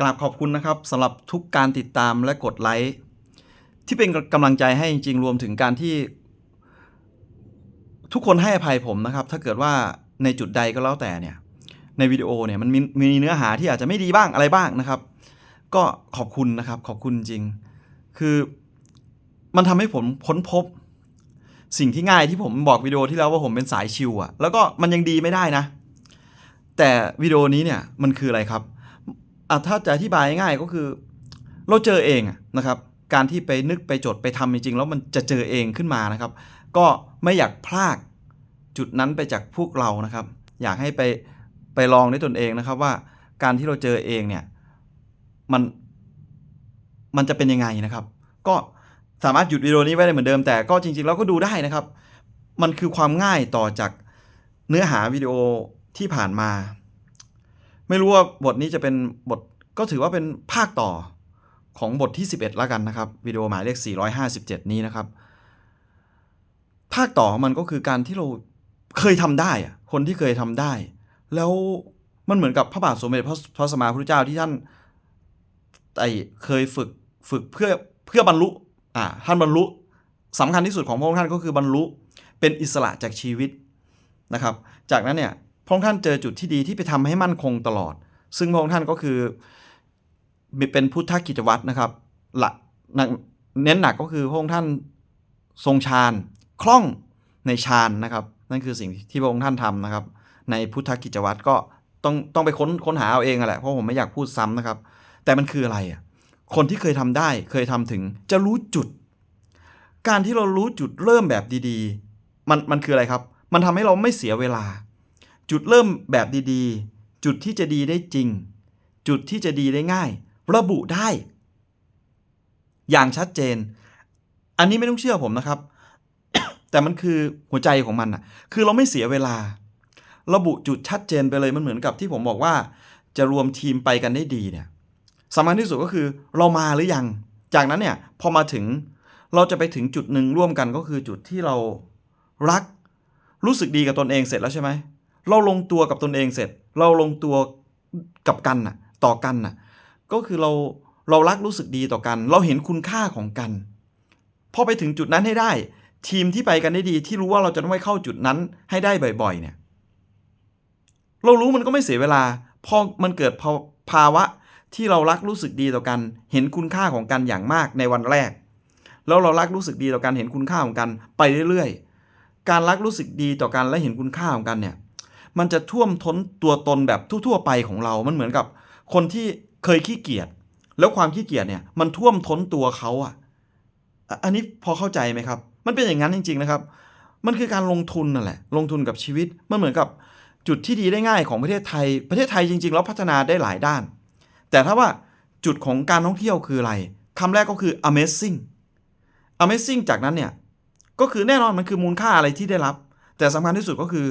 กราบขอบคุณนะครับสำหรับทุกการติดตามและกดไลค์ที่เป็นกำลังใจให้จริงๆรวมถึงการที่ ทุกคนให้อภัยผมนะครับ ถ้าเกิดว่าในจุดใดก็แล้วแต่เนี่ยในวิดีโอเนี่ยมันมีมีเนื้อหาที่อาจจะไม่ดีบ้างอะไรบ้างนะครับ ก็ขอบคุณนะครับขอบคุณจริง คือมันทำให้ผมค้นพบ สิ่งที่ง่ายที่ผมบอกวิดีโอที่แล้วว่าผมเป็นสายชิวอะแล้วก็มันยังดีไม่ได้นะ แต่วิดีโอนี้เนี่ยมันคืออะไรครับ ถ้าจะอธิบายง่ายก็คือ เราเจอเองนะครับ การที่ไปนึกไปจดไปทำจริงๆ แล้วมันจะเจอเองขึ้นมานะครับ ก็ไม่อยากพลากจุดนั้นไปจากพวกเรานะครับ อยากให้ไปไปลองด้วยตนเองนะครับว่าการที่เราเจอเองเนี่ยมันมันจะเป็นยังไงนะครับ ก็สามารถหยุดวิดีโอนี้ไว้ได้เหมือนเดิมแต่ก็จริงๆแล้วก็ดูได้นะครับ มันคือความง่ายต่อจากเนื้อหาวิดีโอที่ผ่านมา ไม่รู้ว่าบทนี้จะเป็นบท ก็ถือว่าเป็นภาคต่อของบทที่ 11 แล้วกันนะครับ วิดีโอหมายเลข 457 นี้นะครับ ภาคต่อมันก็คือการที่เราเคยทำได้คนที่เคยทำได้ แล้วมันเหมือนกับพระบาทสมเด็จพระพระสมมาพุทธเจ้าที่ท่านไอเคยฝึกฝึกเพื่อเพื่อบรรลุอ่าท่านบรรลุสำคัญที่สุดของพระองค์ท่านก็คือบรรลุเป็นอิสระจากชีวิตนะครับ จากนั้นเนี่ยพระองค์ท่านเจอจุดที่ดีที่ไปทำให้มั่นคงตลอด ซึ่งพระองค์ท่านก็คือ มีเป็นพุทธกิจวัตรนะครับ หลักเน้นหนักก็คือพระองค์ท่านทรงฌานคล่องในฌานนะครับ นั่นคือสิ่งที่พระองค์ท่านทำนะครับ ในพุทธกิจวัตรก็ต้องต้องไปค้นค้นหาเอาเองอะแหละเพราะผมไม่อยากพูดซ้ำนะครับ แต่มันคืออะไรอะคนที่เคยทำได้เคยทำถึงจะรู้จุด การที่เรารู้จุดเริ่มแบบดีๆ มันมันคืออะไรครับ มันทำให้เราไม่เสียเวลา จุดเริ่มแบบดีๆ จุดที่จะดีได้จริง จุดที่จะดีได้ง่าย ระบุได้ อย่างชัดเจน อันนี้ไม่ต้องเชื่อผมนะครับ แต่มันคือหัวใจของมันอะคือเราไม่เสียเวลา ระบุจุดชัดเจนไปเลยมันเหมือนกับที่ผมบอกว่า จะรวมทีมไปกันได้ดีเนี่ยสำคัญที่สุดก็คือเรามาหรือยัง จากนั้นเนี่ยพอมาถึงเราจะไปถึงจุดหนึ่งร่วมกันก็คือจุดที่เรารัก รู้สึกดีกับตนเองเสร็จแล้วใช่ไหมเราลงตัวกับตนเองเสร็จ เราลงตัวกับกันน่ะ ต่อกันน่ะ ก็คือเราเรารักรู้สึกดีต่อกัน เราเห็นคุณค่าของกัน พอไปถึงจุดนั้นให้ได้ ทีมที่ไปกันได้ดีที่รู้ว่าเราจะต้องไปเข้าจุดนั้นให้ได้บ่อยๆ เนี่ย เรารู้มันก็ไม่เสียเวลา พอมันเกิดภาภาวะที่เรารักรู้สึกดีต่อกัน เห็นคุณค่าของกันอย่างมากในวันแรก แล้วเรารักรู้สึกดีต่อกันเห็นคุณค่าของกันไปเรื่อยๆ การรักรู้สึกดีต่อกันและเห็นคุณค่าของกันเนี่ย มันจะท่วมท้นตัวตนแบบทั่วๆไปของเรา มันเหมือนกับคนที่ เคยขี้เกียจแล้วความขี้เกียจเนี่ยมันท่วมท้นตัวเขาอะอะ อันนี้พอเข้าใจไหมครับ มันเป็นอย่างนั้นจริง ๆ นะครับ มันคือการลงทุนนั่นแหละ ลงทุนกับชีวิตมันเหมือนกับจุดที่ดีได้ง่ายของประเทศไทย ประเทศไทยจริง ๆ แล้วพัฒนาได้หลายด้าน แต่ถ้าว่าจุดของการท่องเที่ยวคืออะไรคำแรกก็คือ amazing amazing จากนั้นเนี่ย ก็คือแน่นอนมันคือมูลค่าอะไรที่ได้รับ แต่สำคัญที่สุดก็คือ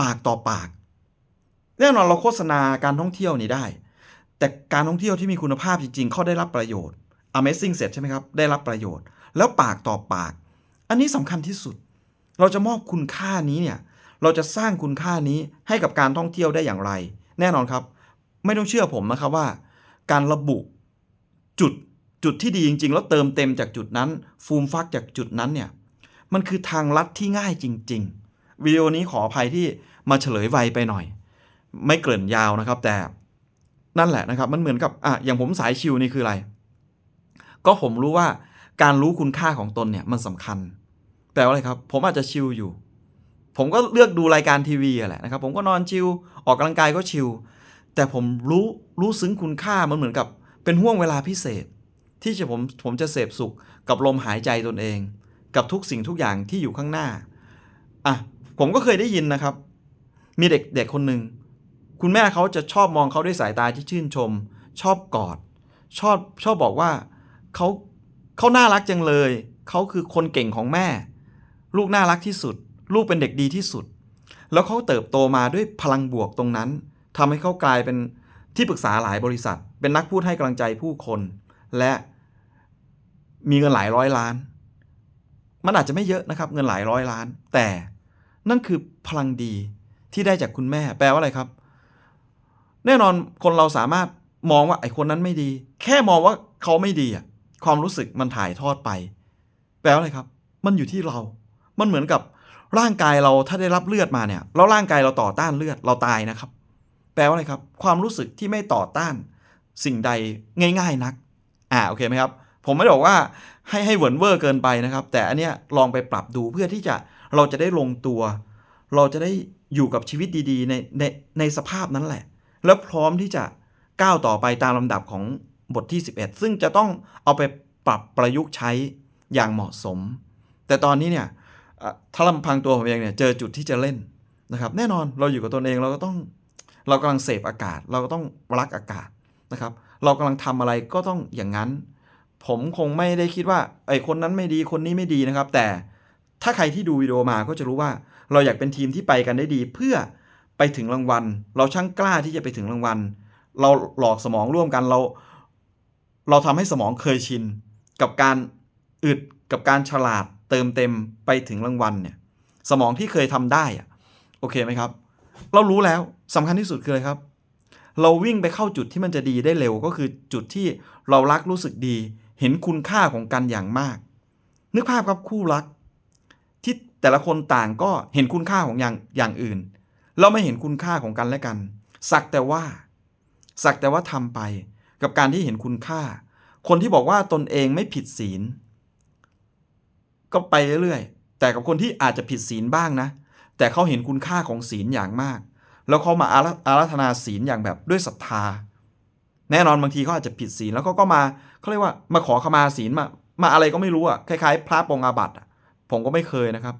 ปากต่อปาก แน่นอนเราโฆษณาการท่องเที่ยวนี่ได้ แต่การท่องเที่ยวที่มีคุณภาพจริงๆเขาได้รับประโยชน์ amazing เสร็จใช่ไหมครับ ได้รับประโยชน์ แล้วปากต่อปาก อันนี้สำคัญที่สุด เราจะมอบคุณค่านี้เนี่ย เราจะสร้างคุณค่านี้ให้กับการท่องเที่ยวได้อย่างไร แน่นอนครับ ไม่ต้องเชื่อผมนะครับว่า การระบุจุดจุดที่ดีจริง ๆ แล้วเติมเต็มจากจุดนั้น ฟูมฟักจากจุดนั้นเนี่ย มันคือทางลัดที่ง่ายจริง ๆวิดีโอนี้ขออภัยที่มาเฉลยไวไปหน่อย ไม่เกริ่นยาวนะครับแต่ นั่นแหละนะครับมันเหมือนกับอะอย่างผมสายชิวนี่คืออะไร ก็ผมรู้ว่าการรู้คุณค่าของตนเนี่ยมันสำคัญแปลว่าอะไรครับ ผมอาจจะชิลอยู่ ผมก็เลือกดูรายการทีวีอะแหละนะครับ ผมก็นอนชิลออกกำลังกายก็ชิลแต่ผมรู้รู้ซึ้งคุณค่ามันเหมือนกับเป็นห่วงเวลาพิเศษ ที่จะผมผมจะเสพสุขกับลมหายใจตนเอง กับทุกสิ่งทุกอย่างที่อยู่ข้างหน้าอะผมก็เคยได้ยินนะครับ มีเด็กเด็กคนหนึ่ง คุณแม่เขาจะชอบมองเขาด้วยสายตาที่ชื่นชม ชอบกอด ชอบชอบบอกว่าเขาเขาน่ารักจังเลย เขาคือคนเก่งของแม่ ลูกน่ารักที่สุด ลูกเป็นเด็กดีที่สุด แล้วเขาเติบโตมาด้วยพลังบวกตรงนั้นทำให้เขากลายเป็นที่ปรึกษาหลายบริษัท เป็นนักพูดให้กำลังใจผู้คน และมีเงินหลายร้อยล้าน มันอาจจะไม่เยอะนะครับ เงินหลายร้อยล้าน แต่นั่นคือพลังดีที่ได้จากคุณแม่ แปลว่าอะไรครับ แน่นอนคนเราสามารถมองว่าไอ้คนนั้นไม่ดี แค่มองว่าเขาไม่ดีอะความรู้สึกมันถ่ายทอดไป แปลว่าอะไรครับ มันอยู่ที่เรา มันเหมือนกับร่างกายเราถ้าได้รับเลือดมาเนี่ยแล้วร่างกายเราต่อต้านเลือดเราตายนะครับ แปลว่าอะไรครับ ความรู้สึกที่ไม่ต่อต้านสิ่งใดง่าย ๆนัก อ่าโอเคไหมครับ ผมไม่ได้บอกว่าให้ให้เหวินเวอร์เกินไปนะครับ แต่อันเนี้ยลองไปปรับดูเพื่อที่จะเราจะได้ลงตัว เราจะได้อยู่กับชีวิตดีๆ ในในในสภาพนั้นแหละ แล้วพร้อมที่จะก้าวต่อไปตามลำดับของบทที่ 11 ซึ่งจะต้องเอาไปปรับประยุกต์ใช้อย่างเหมาะสม แต่ตอนนี้เนี่ยอะถ้าลำพังตัวผมเองเนี่ยเจอจุดที่จะเล่นนะครับ แน่นอนเราอยู่กับตนเองเราก็ต้องเรากำลังเสพอากาศ เราก็ต้องรักอากาศนะครับ เรากำลังทำอะไรก็ต้องอย่างนั้น ผมคงไม่ได้คิดว่าไอ้คนนั้นไม่ดีคนนี้ไม่ดีนะครับ แต่ถ้าใครที่ดูวิดีโอมาก็จะรู้ว่า เราอยากเป็นทีมที่ไปกันได้ดี เพื่อ ไปถึงรางวัล เราช่างกล้าที่จะไปถึงรางวัล เราหลอกสมองร่วมกันเรา เราทำให้สมองเคยชิน กับการอึดกับการฉลาดเติมเต็มไปถึงรางวัลเนี่ย สมองที่เคยทำได้อะโอเคไหมครับ เรารู้แล้วสำคัญที่สุดคืออะไรครับ เราวิ่งไปเข้าจุดที่มันจะดีได้เร็วก็คือจุดที่เรารักรู้สึกดี เห็นคุณค่าของกันอย่างมาก นึกภาพครับคู่รัก ที่แต่ละคนต่างก็เห็นคุณค่าของอย่างอย่างอื่น เราไม่เห็นคุณค่าของกันและกัน สักแต่ว่า สักแต่ว่าทำไป กับการที่เห็นคุณค่า คนที่บอกว่าตนเองไม่ผิดศีล ก็ไปเรื่อยๆแต่กับคนที่อาจจะผิดศีลบ้างนะ แต่เขาเห็นคุณค่าของศีลอย่างมาก แล้วเขามาอาราธนาศีลอย่างแบบด้วยศรัทธา แน่นอนบางทีเขาอาจจะผิดศีลแล้วเขาก็มาเขาเรียกว่ามาขอขมาศีลมามาอะไรก็ไม่รู้อะคล้ายๆ พระปรงอาบัติผมก็ไม่เคยนะครับ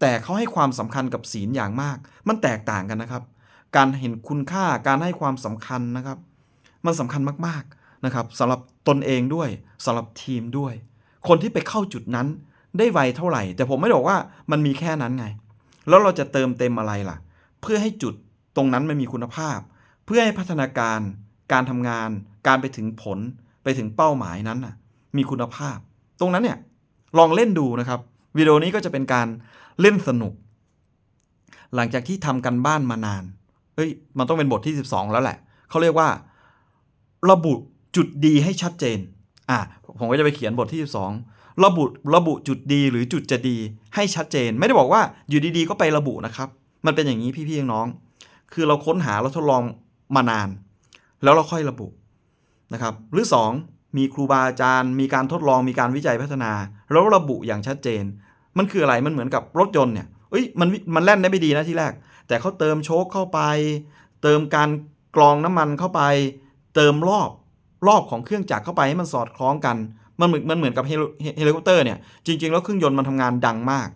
แต่เขาให้ความสำคัญกับศีลอย่างมาก มันแตกต่างกันนะครับ การเห็นคุณค่าการให้ความสำคัญนะครับ มันสำคัญมากๆนะครับสำหรับตนเองด้วยสำหรับทีมด้วย คนที่ไปเข้าจุดนั้นได้ไวเท่าไหร่ แต่ผมไม่ได้บอกว่ามันมีแค่นั้นไง แล้วเราจะเติมเต็มอะไรล่ะ เพื่อให้จุดตรงนั้นมันมีคุณภาพ เพื่อให้พัฒนาการ การทำงาน การไปถึงผล ไปถึงเป้าหมายนั้นน่ะ มีคุณภาพ ตรงนั้นเนี่ยลองเล่นดูนะครับ วิดีโอนี้ก็จะเป็นการเล่นสนุก หลังจากที่ทำกันบ้านมานาน เฮ้ย มันต้องเป็นบทที่ 12 แล้วแหละ เขาเรียกว่า ระบุจุดดีให้ชัดเจน อะ ผมก็จะไปเขียนบทที่ 12 ระบุระบุจุดดีหรือจุดจะดีให้ชัดเจน ไม่ได้บอกว่าอยู่ดีๆ ก็ไประบุนะครับ มันเป็นอย่างนี้พี่ๆน้อง คือเราค้นหาเราทดลองมานาน แล้วเราค่อยระบุนะครับ หรือ 2มีครูบาอาจารย์ มีการทดลอง มีการวิจัยพัฒนา แล้วระบุอย่างชัดเจน มันคืออะไรมันเหมือนกับรถยนต์เนี่ยเอ้ยมันมันแล่นได้ไม่ดีนะที่แรก แต่เขาเติมโชคเข้าไป เติมการกรองน้ำมันเข้าไป เติมรอบรอบของเครื่องจักรเข้าไปให้มันสอดคล้องกัน มันเหมือนมันเหมือนกับเฮลิเฮลิคอปเตอร์เนี่ยจริง ๆ แล้วเครื่องยนต์มันทำงานดังมาก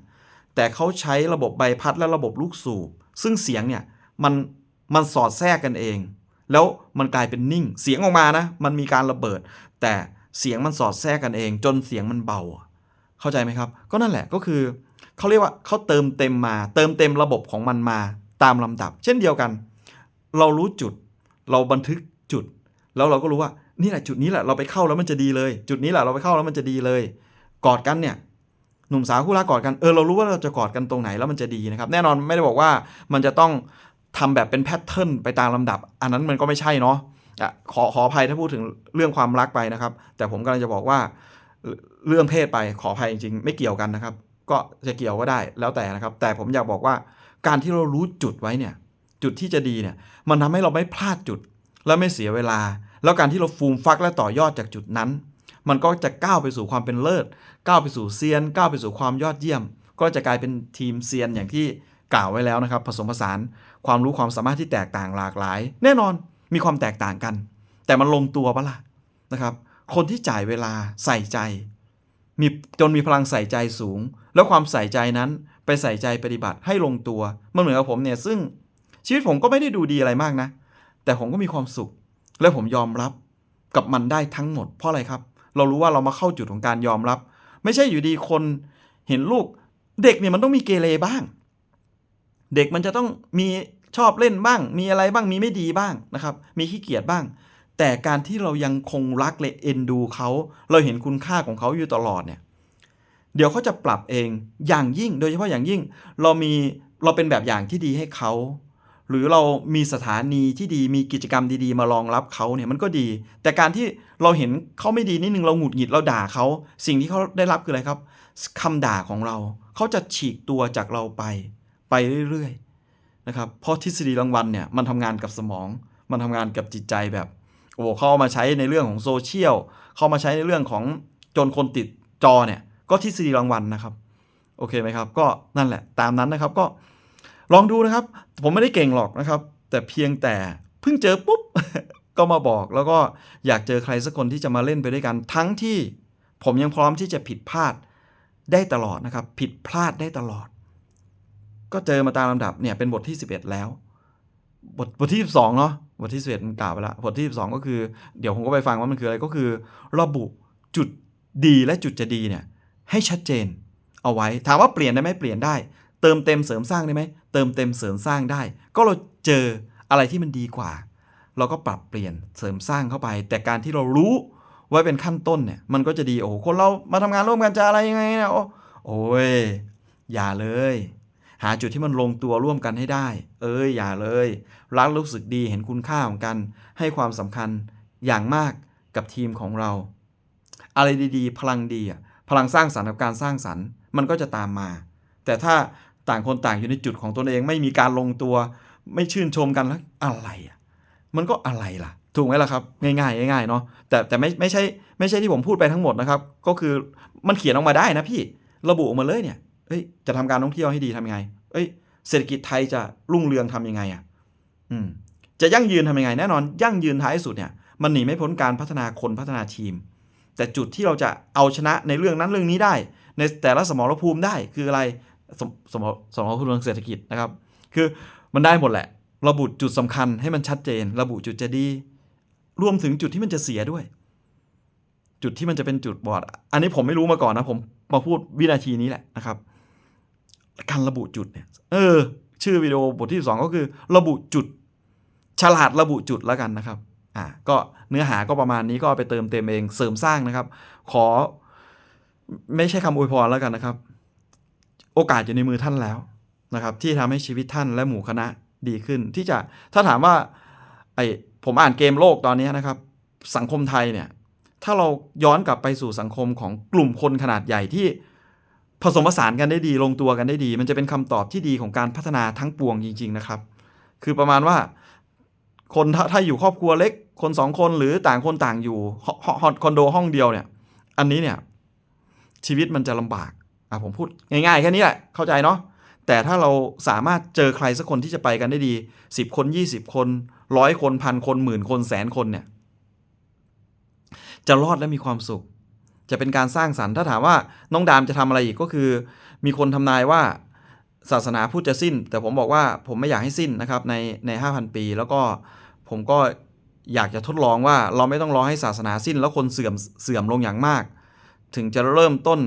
แต่เขาใช้ระบบใบพัดและระบบลูกสูบ ซึ่งเสียงเนี่ยมันมันสอดแทรกกันเอง แล้วมันกลายเป็นนิ่ง เสียงออกมานะ มันมีการระเบิด แต่เสียงมันสอดแทรกกันเอง จนเสียงมันเบา เข้าใจไหมครับ ก็นั่นแหละก็คือเขาเรียกว่าเขาเติมเต็มมา เติมเต็มระบบของมันมาตามลำดับ เช่นเดียวกัน เรารู้จุด เราบันทึกจุด แล้วเราก็รู้ว่านี่แหละจุดนี้แหละเราไปเข้าแล้วมันจะดีเลย จุดนี้แหละเราไปเข้าแล้วมันจะดีเลย กอดกันเนี่ยหนุ่มสาวคู่รักกอดกันเออเรารู้ว่าเราจะกอดกันตรงไหนแล้วมันจะดีนะครับ แน่นอนไม่ได้บอกว่ามันจะต้องทำแบบเป็นแพทเทิร์นไปตามลำดับ อันนั้นมันก็ไม่ใช่เนาะอะขอขออภัยถ้าพูดถึงเรื่องความรักไปนะครับ แต่ผมกำลังจะบอกว่า เรื่องเพศไปขออภัยจริงๆ ไม่เกี่ยวกันนะครับ ก็จะเกี่ยวก็ได้แล้วแต่นะครับ แต่ผมอยากบอกว่าการที่เรารู้จุดไว้เนี่ย จุดที่จะดีเนี่ย มันทำให้เราไม่พลาดจุด และไม่เสียเวลา แล้วการที่เราฟูมฟักและต่อยอดจากจุดนั้น มันก็จะก้าวไปสู่ความเป็นเลิศก้าวไปสู่เซียนก้าวไปสู่ความยอดเยี่ยม ก็จะกลายเป็นทีมเซียนอย่างที่กล่าวไว้แล้วนะครับ ผสมผสานความรู้ความสามารถที่แตกต่างหลากหลาย แน่นอนมีความแตกต่างกัน แต่มันลงตัวปะล่ะนะครับ คนที่จ่ายเวลาใส่ใจ มีจนมีพลังใส่ใจสูง แล้วความใส่ใจนั้นไปใส่ใจปฏิบัติให้ลงตัว มันเหมือนกับผมเนี่ยซึ่งชีวิตผมก็ไม่ได้ดูดีอะไรมากนะ แต่ผมก็มีความสุข และผมยอมรับกับมันได้ทั้งหมด เพราะอะไรครับ เรารู้ว่าเรามาเข้าจุดของการยอมรับ ไม่ใช่อยู่ดีคนเห็นลูกเด็กเนี่ยมันต้องมีเกเรบ้าง เด็กมันจะต้องมีชอบเล่นบ้าง มีอะไรบ้างมีไม่ดีบ้างนะครับ มีขี้เกียจบ้าง แต่การที่เรายังคงรักและเอ็นดูเขาเราเห็นคุณค่าของเขาอยู่ตลอดเนี่ยเดี๋ยวเขาจะปรับเองอย่างยิ่ง โดยเฉพาะอย่างยิ่ง เรามีเราเป็นแบบอย่างที่ดีให้เขาหรือเรามีสถานีที่ดีมีกิจกรรมดีๆ มารองรับเขาเนี่ยมันก็ดี แต่การที่เราเห็นเขาไม่ดีนิดนึงเราหงุดหงิดเราด่าเขา สิ่งที่เขาได้รับคืออะไรครับคำด่าของเรา เขาจะฉีกตัวจากเราไป ไปเรื่อยๆนะครับเพราะทฤษฎีรางวัลเนี่ยมันทำงานกับสมอง มันทำงานกับจิตใจแบบ โอ้เขาเอามาใช้ในเรื่องของโซเชียลเขามาใช้ในเรื่องของจนคนติดจอเนี่ย ก็ทฤษฎีรางวัลนะครับ โอเคไหมครับ ก็นั่นแหละตามนั้นนะครับก็ลองดูนะครับ ผมไม่ได้เก่งหรอกนะครับ แต่เพียงแต่เพิ่งเจอปุ๊บ ก็มาบอกแล้วก็อยากเจอใครสักคนที่จะมาเล่นไปด้วยกัน ทั้งที่ผมยังพร้อมที่จะผิดพลาดได้ตลอดนะครับ ผิดพลาดได้ตลอด ก็เจอมาตามลำดับเนี่ยเป็นบทที่ 11 แล้ว บทบทที่ 12เนาะ บทที่11มันกล่าวไปแล้วบทที่12ก็คือ เดี๋ยวผมก็ไปฟังว่ามันคืออะไรก็คือ ระบุจุดดีและจุดจะดีเนี่ยให้ชัดเจนเอาไว้ถามว่าเปลี่ยนได้ไหมเปลี่ยนได้ เติมเต็มเสริมสร้างได้ไหมเติมเต็มเสริมสร้างได้ ก็เราเจออะไรที่มันดีกว่า เราก็ปรับเปลี่ยนเสริมสร้างเข้าไป แต่การที่เรารู้ไว้เป็นขั้นต้นเนี่ยมันก็จะดีโอ้โหคนเรามาทำงานร่วมกันจะอะไรยังไงเนี่ยโอ้โอ้ยอย่าเลย หาจุดที่มันลงตัวร่วมกันให้ได้ เอ้ยอย่าเลย รักรู้สึกดีเห็นคุณค่าของกัน ให้ความสำคัญอย่างมากกับทีมของเรา อะไรดีๆ พลังดีอะพลังสร้างสรรค์กับการสร้างสรรค์ มันก็จะตามมา แต่ถ้าต่างคนต่างอยู่ในจุดของตนเองไม่มีการลงตัว ไม่ชื่นชมกันแล้วอะไรอะมันก็อะไรล่ะ ถูกไหมล่ะครับ ง่าย ๆ ง่าย ๆ เนาะแต่แต่ไม่ไม่ใช่ไม่ใช่ที่ผมพูดไปทั้งหมดนะครับ ก็คือมันเขียนออกมาได้นะพี่ระบุออกมาเลยเนี่ย เอ้ย จะทำการท่องเที่ยวให้ดีทำยังไง เอ้ย เศรษฐกิจไทยจะรุ่งเรืองทำยังไงอะ อืม จะยั่งยืนทำยังไง แน่นอน ยั่งยืนท้ายสุดเนี่ย มันหนีไม่พ้นการพัฒนาคนพัฒนาทีม แต่จุดที่เราจะเอาชนะในเรื่องนั้นเรื่องนี้ได้ ในแต่ละสมรภูมิได้คืออะไร สมสมสมรภูมิทางเศรษฐกิจนะครับ คือมันได้หมดแหละ ระบุจุดสำคัญให้มันชัดเจน ระบุจุดจะดี รวมถึงจุดที่มันจะเสียด้วย จุดที่มันจะเป็นจุดบอด อันนี้ผมไม่รู้มาก่อนนะ ผมมาพูดวินาทีนี้แหละนะครับ การระบุจุดเนี่ยเออ ชื่อวิดีโอบทที่สองก็คือระบุจุด ฉลาดระบุจุดแล้วกันนะครับอ่าก็เนื้อหาก็ประมาณนี้ก็เอาไปเติมเต็มเองเสริมสร้างนะครับ ขอ ไม่ใช่คำอวยพรแล้วกันนะครับ โอกาสอยู่ในมือท่านแล้วนะครับ ที่ทำให้ชีวิตท่านและหมู่คณะดีขึ้น ที่จะถ้าถามว่าไอผมอ่านเกมโลกตอนนี้นะครับ สังคมไทยเนี่ย ถ้าเราย้อนกลับไปสู่สังคมของกลุ่มคนขนาดใหญ่ที่ ผสมผสานกันได้ดีลงตัวกันได้ดี มันจะเป็นคำตอบที่ดีของการพัฒนาทั้งปวงจริง ๆ นะครับ คือประมาณว่าคนถ้าถ้าอยู่ครอบครัวเล็ก คนสองคนหรือต่างคนต่างอยู่ฮฮฮคอนโดห้องเดียวเนี่ย อันนี้เนี่ย ชีวิตมันจะลำบากอะผมพูดง่ายๆแค่นี้แหละเข้าใจเนาะแต่ถ้าเราสามารถเจอใครสักคนที่จะไปกันได้ดีสิบคนยี่สิบคนร้อยคนพันคนหมื่นคนแสนคนเนี่ย จะรอดและมีความสุข จะเป็นการสร้างสรรค์ถ้าถามว่าน้องดามจะทำอะไรอีกก็คือ มีคนทำนายว่าศาสนาพุทธจะสิ้น แต่ผมบอกว่าผมไม่อยากให้สิ้นนะครับในในห้าพันปี แล้วก็ผมก็อยากจะทดลองว่าเราไม่ต้องรอให้ศาสนาสิ้น แล้วคนเสื่อมเสื่อมลงอย่างมาก ถึงจะเริ่มต้น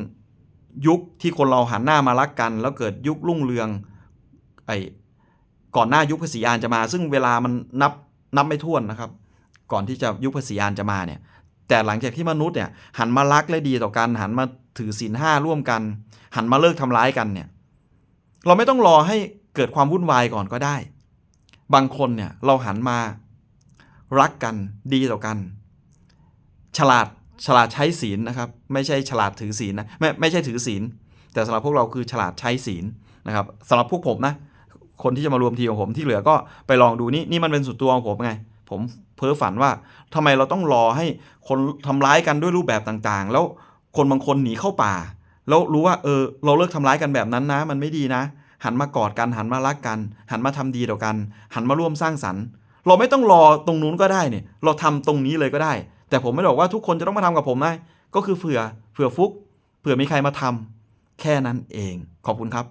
ยุคที่คนเราหันหน้ามารักกัน แล้วเกิดยุครุ่งเรืองไอ้ก่อนหน้ายุคภาษีอานจะมา ซึ่งเวลามันนับนับไม่ถ้วนนะครับ ก่อนที่จะยุคภาษีอานจะมาเนี่ย แต่หลังจากที่มนุษย์เนี่ยหันมารักและดีต่อกัน หันมาถือศีลห้าร่วมกัน หันมาเลิกทำร้ายกันเนี่ยเราไม่ต้องรอให้เกิดความวุ่นวายก่อนก็ได้ บางคนเนี่ยเราหันมารักกันดีต่อกัน ฉลาดฉลาดใช้ศีลนะครับ ไม่ใช่ฉลาดถือศีลนะไม่ไม่ใช่ถือศีล แต่สำหรับพวกเราคือฉลาดใช้ศีลนะครับสำหรับพวกผมนะคนที่จะมารวมทีของผมที่เหลือก็ไปลองดูนี่นี่มันเป็นสุดตัวของผมไง ผมเพ้อฝันว่าทำไมเราต้องรอให้คนทำร้ายกันด้วยรูปแบบต่างๆ แล้วคนบางคนหนีเข้าป่า แล้วรู้ว่าเออเราเลิกทำร้ายกันแบบนั้นนะ มันไม่ดีนะ หันมากอดกันหันมารักกัน หันมาทำดีต่อกัน หันมาร่วมสร้างสรรค์ เราไม่ต้องรอตรงนู้นก็ได้เนี่ย เราทำตรงนี้เลยก็ได้ แต่ผมไม่ได้บอกว่าทุกคนจะต้องมาทำกับผมนะก็คือเผื่อเผื่อฟุก เผื่อมีใครมาทำแค่นั้นเองขอบคุณครับ